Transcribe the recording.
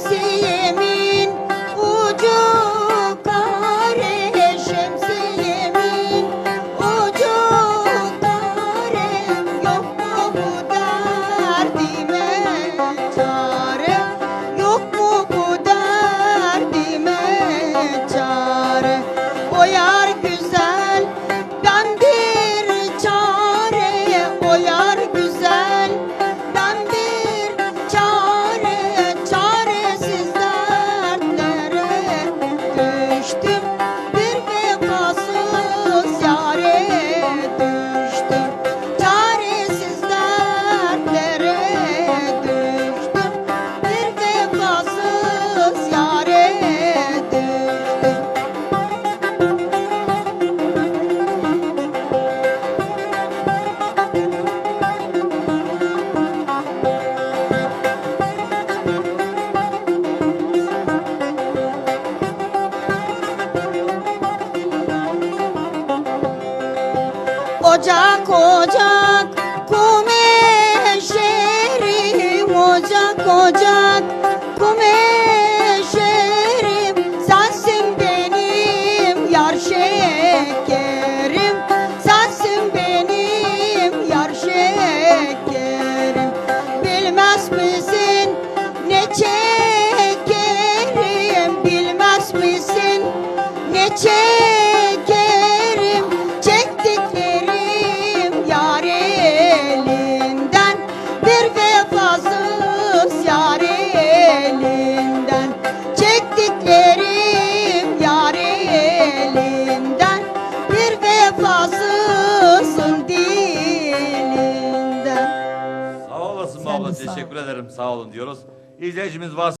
see it. Ocak ocak kum eşerim Ocak ocak kum eşerim. Sensin benim yar şekerim Sensin benim yar şekerim. Bilmez misin ne çekerim abla. Teşekkür ederim. Sağ olun diyoruz. İzleyicimiz varsa